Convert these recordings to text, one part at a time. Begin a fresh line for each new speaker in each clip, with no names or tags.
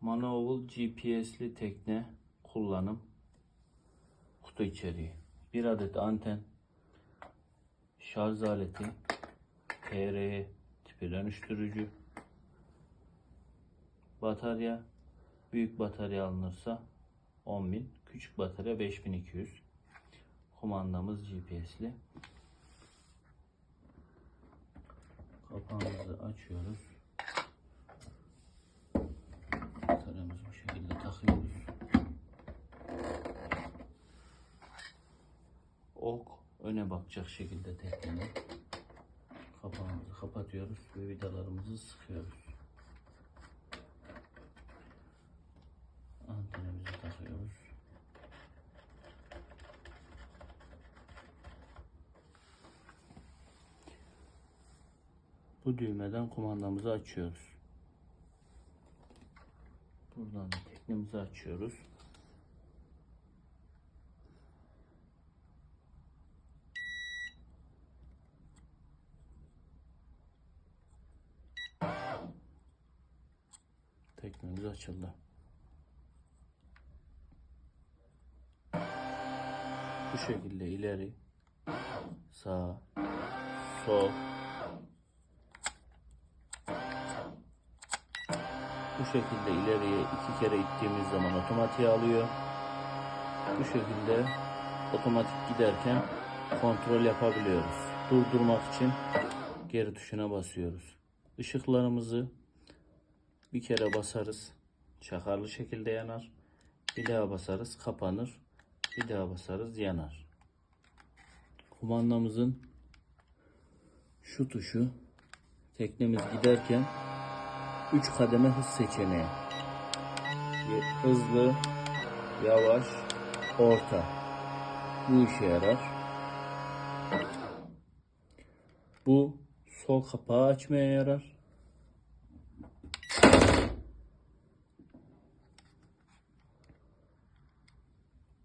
Manoval GPS'li tekne kullanım kutu içeriği. Bir adet anten, şarj aleti, TRE tipi dönüştürücü, batarya, büyük batarya alınırsa 10.000, küçük batarya 5200. Kumandamız GPS'li. Kapağımızı açıyoruz. Bataryamızı bu şekilde takıyoruz. Ok öne bakacak şekilde teknenin. Kapağımızı kapatıyoruz ve vidalarımızı sıkıyoruz. Antenimizi takıyoruz. Bu düğmeden kumandamızı açıyoruz. Buradan da teknemizi açıyoruz. Teknemiz açıldı. Bu şekilde ileri, sağ, sol, Bu şekilde ileriye iki kere ittiğimiz zaman otomatiğe alıyor. Bu şekilde otomatik giderken kontrol yapabiliyoruz. Durdurmak için geri tuşuna basıyoruz. Işıklarımızı bir kere basarız. Çakarlı şekilde yanar. Bir daha basarız kapanır. Bir daha basarız yanar. Kumandamızın şu tuşu teknemiz giderken 3 kademe hız seçeneği. Hızlı, yavaş, orta. Bu işe yarar. Bu sol kapağı açmaya yarar.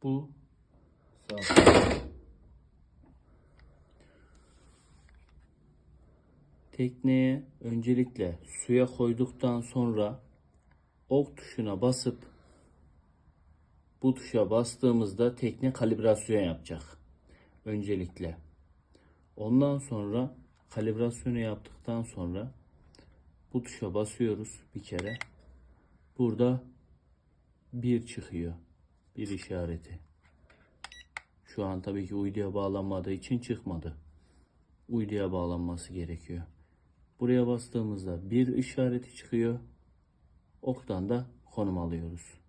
Bu sağ. Tekneye öncelikle suya koyduktan sonra ok tuşuna basıp bu tuşa bastığımızda tekne kalibrasyon yapacak. Öncelikle. Ondan sonra kalibrasyonu yaptıktan sonra bu tuşa basıyoruz bir kere. Burada bir çıkıyor. Bir işareti. Şu an tabii ki uyduya bağlanmadığı için çıkmadı. Uyduya bağlanması gerekiyor. Buraya bastığımızda bir işareti çıkıyor. Oktan da konum alıyoruz.